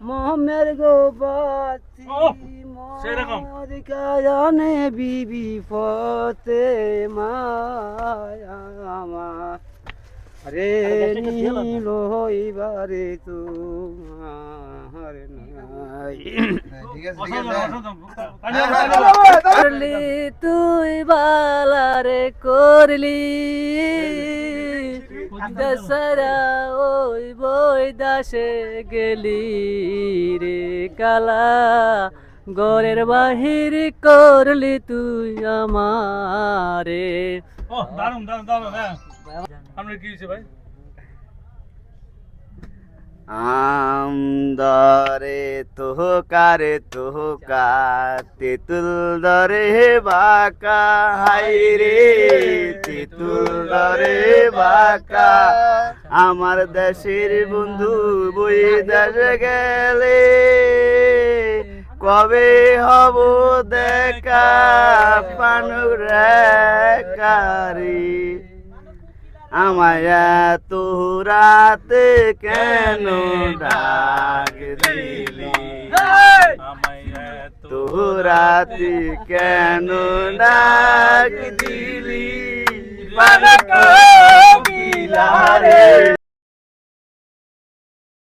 মোহাম্মের গোবাতি। কারণে বিবি ফতে মায়ামা রে নীল হইবারে তোমার নাই। করলি তুই বালারে করলি। দশরা ওই বই দাসে গেলি রে কালা। গরের বাহির করলি তুই আমারে। ও দারুণ দারুণ দারুণ হ্যাঁ। আপনার কি হয়েছে ভাই? আমদরে তোহকারে তোহকা তেতুল দরে বাকা হাই রে। দরে আমার দেশের বন্ধু বই দেশ গেলে কবে হব দেখা? পানুর কারি আমায় তোরাতে কেন ডাক দিলি? এত তোরাতে কেন ডাক দিলি? বিলারে